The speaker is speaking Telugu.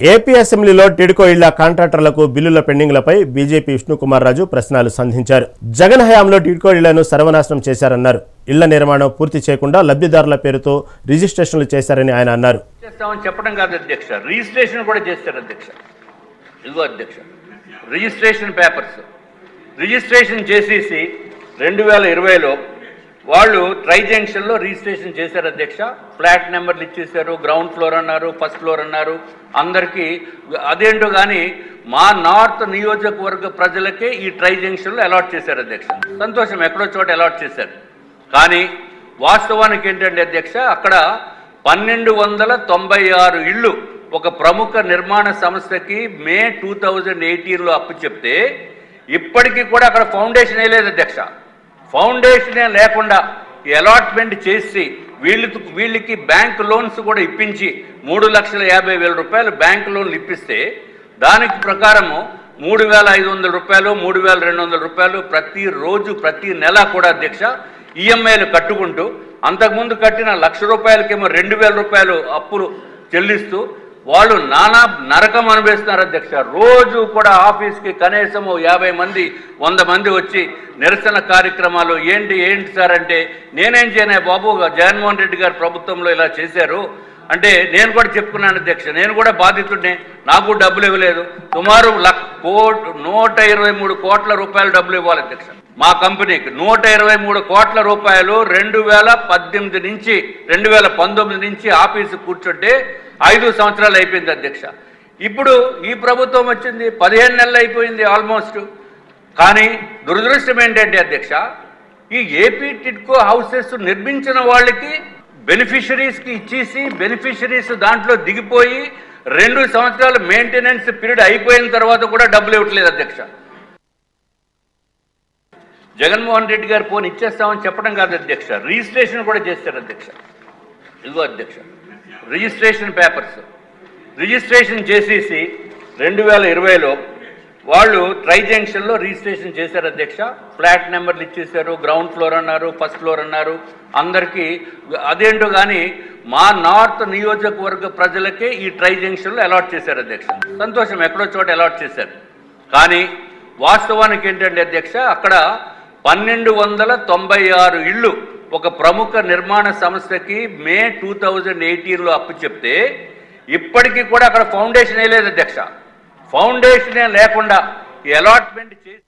ఏపీ అసెంబ్లీలో టిడ్కో ఇళ్ళ కాంట్రాక్టర్లకు బిల్లుల పెండింగ్లపై బీజేపీ విష్ణుకుమార్ రాజు ప్రశ్నలు సంధించారు. జగన్ హయాంలో టిడ్కో ఇళ్ళను సర్వనాశనం చేశారన్నారు. ఇళ్ళ నిర్మాణం పూర్తి చేయకుండా లబ్ధిదారుల పేరుతో రిజిస్ట్రేషన్లు చేశారని ఆయన అన్నారు. చెప్పడం కాదు అధ్యక్ష. రిజిస్ట్రేషన్ కూడా చేస్తారు అధ్యక్ష. ఇదిగో అధ్యక్ష. Registration papers. రిజిస్ట్రేషన్ చేసేసి రెండు వేల ఇరవైలో వాళ్ళు ట్రై జంక్షన్లో రిజిస్ట్రేషన్ చేశారు అధ్యక్ష. ఫ్లాట్ నెంబర్లు ఇచ్చేశారు గ్రౌండ్ ఫ్లోర్ అన్నారు ఫస్ట్ ఫ్లోర్ అన్నారు. అందరికీ అదేంటో కానీ మా నార్త్ నియోజకవర్గ ప్రజలకే ఈ ట్రై జంక్షన్లో అలాట్ చేశారు అధ్యక్ష. సంతోషం ఎక్కడో చోట అలాట్ చేశారు. కానీ వాస్తవానికి ఏంటంటే అధ్యక్ష అక్కడ పన్నెండు వందల తొంభై ఆరు ఇళ్ళు ఒక ప్రముఖ నిర్మాణ సంస్థకి మే టూ థౌజండ్ ఎయిటీన్లో అప్పు చెప్తే ఇప్పటికీ కూడా అక్కడ ఫౌండేషన్ వేయలేదు అధ్యక్ష. ఫౌండేషనే లేకుండా అలాట్మెంట్ చేసి వీళ్ళకి వీళ్ళకి బ్యాంక్ లోన్స్ కూడా ఇప్పించి మూడు లక్షల యాభై వేల రూపాయలు బ్యాంక్ లోన్లు ఇప్పిస్తే దానికి ప్రకారము మూడు వేల ఐదు వందల రూపాయలు మూడు వేల రెండు వందల రూపాయలు ప్రతిరోజు ప్రతి నెల కూడా అధ్యక్ష ఈఎంఐలు కట్టుకుంటూ అంతకుముందు కట్టిన లక్ష రూపాయలకేమో రెండు వేల రూపాయలు అప్పులు చెల్లిస్తూ వాళ్ళు నానా నరకం అనుభవిస్తున్నారు అధ్యక్ష. రోజు కూడా ఆఫీస్కి కనీసం యాభై మంది వంద మంది వచ్చి నిరసన కార్యక్రమాలు ఏంటి ఏంటి సార్ అంటే నేనేం చేయను బాబు జగన్మోహన్ రెడ్డి గారు ప్రభుత్వంలో ఇలా చేశారు. అంటే నేను కూడా చెప్పుకున్నాను అధ్యక్ష నేను కూడా బాధితుడినే నాకు డబ్బులు ఇవ్వలేదు. సుమారు లక్ కోట్ నూట ఇరవై మూడు కోట్ల రూపాయలు డబ్బులు ఇవ్వాలి అధ్యక్ష. మా కంపెనీకి నూట ఇరవై మూడు కోట్ల రూపాయలు రెండు వేల పద్దెనిమిది నుంచి రెండు వేల పంతొమ్మిది నుంచి ఆఫీసు కూర్చుంటే ఐదు సంవత్సరాలు అయిపోయింది అధ్యక్ష. ఇప్పుడు ఈ ప్రభుత్వం వచ్చింది పదిహేను నెలలు అయిపోయింది ఆల్మోస్ట్. కానీ దురదృష్టం ఏంటంటే అధ్యక్ష ఈ ఏపీ టిడ్కో హౌసెస్ నిర్మించిన వాళ్ళకి బెనిఫిషరీస్కి ఇచ్చేసి బెనిఫిషరీస్ దాంట్లో దిగిపోయి రెండు సంవత్సరాలు మెయింటెనెన్స్ పీరియడ్ అయిపోయిన తర్వాత కూడా డబ్బులు ఇవ్వట్లేదు అధ్యక్ష. జగన్మోహన్ రెడ్డి గారు ఫోన్ ఇచ్చేస్తామని చెప్పడం కాదు అధ్యక్ష రిజిస్ట్రేషన్ కూడా చేస్తారు అధ్యక్ష. ఇదిగో అధ్యక్ష రిజిస్ట్రేషన్ పేపర్స్. రిజిస్ట్రేషన్ చేసేసి రెండు వేల ఇరవైలో వాళ్ళు ట్రై జంక్షన్లో రిజిస్ట్రేషన్ చేశారు అధ్యక్ష. ఫ్లాట్ నెంబర్లు ఇచ్చేశారు గ్రౌండ్ ఫ్లోర్ అన్నారు ఫస్ట్ ఫ్లోర్ అన్నారు. అందరికీ అదేంటో కానీ మా నార్త్ నియోజకవర్గ ప్రజలకే ఈ ట్రై జంక్షన్లో అలాట్ చేశారు అధ్యక్ష. సంతోషం ఎక్కడో చోట అలాట్ చేశారు. కానీ వాస్తవానికి ఏంటంటే అధ్యక్ష అక్కడ పన్నెండు వందల తొంభై ఆరు ఇళ్ళు ఒక ప్రముఖ నిర్మాణ సంస్థకి మే టూ థౌజండ్ ఎయిటీన్లో అప్పు చెప్తే ఇప్పటికీ కూడా అక్కడ ఫౌండేషన్ వేయలేదు అధ్యక్ష. ఫౌండేషనే లేకుండా ఈ అలాట్మెంట్ చేసి